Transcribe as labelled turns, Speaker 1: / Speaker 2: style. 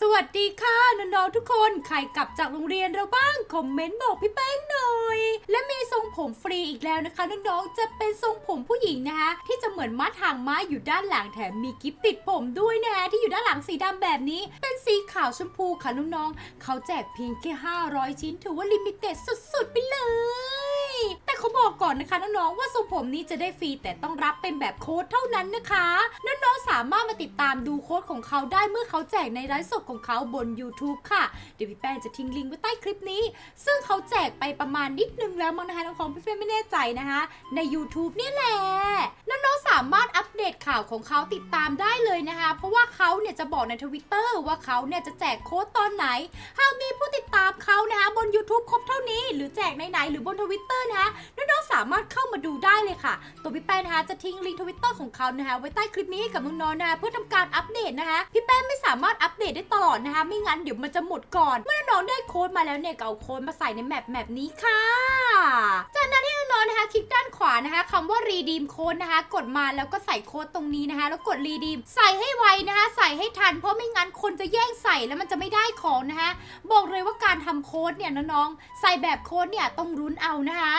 Speaker 1: สวัสดีค่ะน้องๆทุกคนใครกลับจากโรงเรียนเราบ้างคอมเมนต์บอกพี่แป้งหน่อย และมีทรงผมฟรีอีกแล้วนะคะน้องๆจะเป็นทรงผมผู้หญิงนะคะที่จะเหมือนมัดหางม้าอยู่ด้านหลังแถมมีกิฟติดผมด้วยนะคะที่อยู่ด้านหลังสีดำแบบนี้ เป็นสีขาวชมพูค่ะน้องๆเขาแจกเพียงแค่500 ชิ้นถือว่าลิมิเต็ดสุดๆไปเลย ก่อนนะคะน้องๆว่าทรงผมนี้จะได้ฟรีแต่ต้องรับเป็นแบบโค้ดเท่านั้นนะคะน้องๆสามารถมาติดตามดูโค้ดของเขาได้เมื่อเขาแจกในไลฟ์สดของเขาบน YouTube ค่ะเดี๋ยวพี่แป้งจะทิ้งลิงก์ไว้ใต้คลิปนี้ ซึ่งเขาแจกไปประมาณนิดนึงแล้วมั้งนะคะน้องๆพี่แป้งไม่แน่ใจนะคะ ใน YouTube นี่แหละน้องๆสามารถอัปเดตข่าวของเขาติดตามได้เลยนะคะ เพราะว่าเขาเนี่ยจะบอกในทวิตเตอร์ว่าเขาเนี่ยจะแจกโค้ดตอนไหนหากมีผู้ติามเขานะคะบน YouTube ครบเท่านี้ หรือแจกไหนๆหรือบนทวิตเตอร์นะคะน้องๆสามารถเข้ามาดูได้เลยค่ะ ตัวพี่แป้นะคะจะทิ้งลิงก์ทวิตเตอร์ของเขานะคะไว้ใต้คลิปนี้ให้กับน้องๆนะคะเพื่อทำการอัปเดตนะคะพี่แป้นไม่สามารถอัปเดตได้ตลอดนะคะ ไม่งั้นเดี๋ยวมันจะหมดก่อน เมื่อน้องๆได้โค้ดมาแล้วเนี่ยก็เอาโค้ดมาใส่ในแมปแมปนี้ค่ะ จากนั้นให้น้องๆนะคะคลิกด้านานะคะคำว่า redeem code นะคะ กดมาแล้วก็ใส่โค้ดตรงนี้นะคะ แล้วกด redeem ใส่ให้ไวนะคะ ใส่ให้ทัน เพราะไม่งั้นคนจะแย่งใส่แล้วมันจะไม่ได้ของนะคะ บอกเลยว่าการทำโค้ดเนี่ยน้องๆใส่แบบโค้ดเนี่ยต้องรุ้นเอานะคะ